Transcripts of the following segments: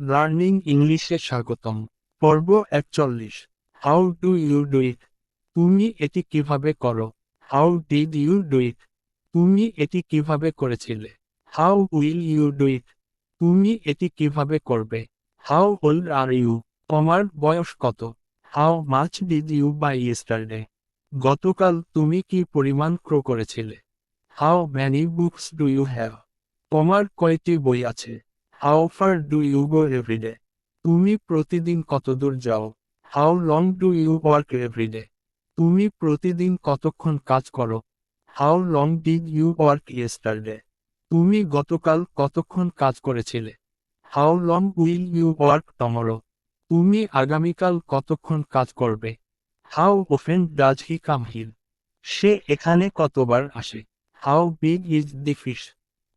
Learning ইংলিশে স্বাগতম। পর্ব একচল্লিশ। How do you do it তুমি এটি কীভাবে করো? How did you do it তুমি এটি কীভাবে করেছিলে? How will you do it তুমি এটি কীভাবে করবে? হাউ ওল্ড আর ইউ তোমার বয়স কত? How much did you buy yesterday গতকাল তুমি কি পরিমাণ ক্রো করেছিলে? How many books do you have তোমার কয়টি বই আছে? How far do you go every day তুমি প্রতিদিন কতদূর যাও? How long do you work every day তুমি প্রতিদিন কতক্ষণ কাজ করো? How long did you work yesterday তুমি গতকাল কতক্ষণ কাজ করেছিলে? How long will you work tomorrow তুমি আগামীকাল কতক্ষণ কাজ করবে? How often does he come here সে এখানে কতবার আসে? How big is the fish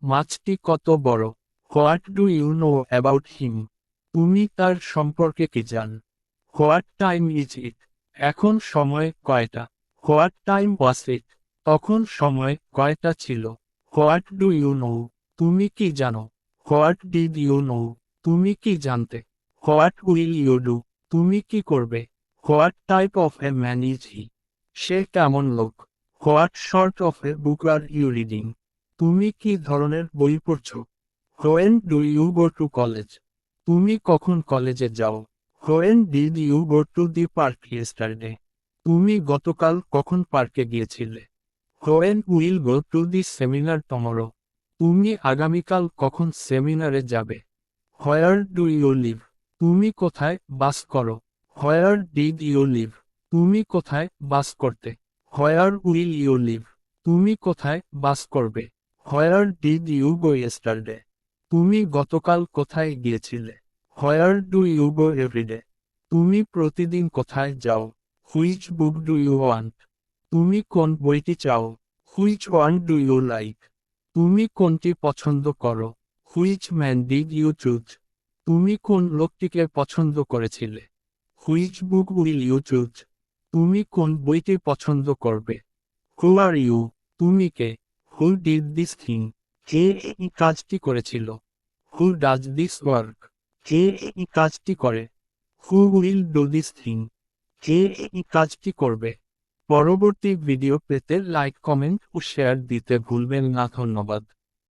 মাছটি কত বড়? What do you know about him তুমি তার সম্পর্কে কি জান? হোয়াট টাইম ইজ ইট এখন সময় কয়টা? হোয়াট টাইম ওয়াস ইট তখন সময় কয়টা ছিল? হোয়াট ডু ইউ নো তুমি কি জানো? হোয়াট ডিড ইউ নো তুমি কি জানতে? হোয়াট উইল ইউ ডু তুমি কি করবে? What type of a man is he সে কেমন লোক? What sort of a book are you reading তুমি কি ধরনের বই পড়ছো? When do you go to college তুমি কখন কলেজে যাও? When did you go to the park yesterday তুমি গতকাল কখন পার্কে গিয়েছিলে? When will go to the seminar tomorrow তুমি আগামীকাল কখন সেমিনারে যাবে? হোয়ার ডু ইউ লিভ তুমি কোথায় বাস করো? হোয়ার ডিড ইউ লিভ তুমি কোথায় বাস করতে? হোয়ার উইল ইউ লিভ তুমি কোথায় বাস করবে? Where did you go yesterday তুমি গতকাল কোথায় গিয়েছিলে? Where do you go every day তুমি প্রতিদিন কোথায় যাও? Which book do you want তুমি কোন বইটি চাও? Which one do you like তুমি কোনটি পছন্দ করো? Which man did you choose তুমি কোন লোকটিকে পছন্দ করেছিলে? Which book will you choose তুমি কোন বইটি পছন্দ করবে? হু আর ইউ তুমি কে? হু ডিড দিস থিং কে এই কাজটি করেছিল? হু ডাজ দিস ওয়ার্ক কে এই কাজটি করে? Who will do this thing. কে এই কাজটি করবে? পরবর্তী ভিডিও পেতে লাইক, কমেন্ট ও শেয়ার দিতে ভুলবেন না। ধন্যবাদ।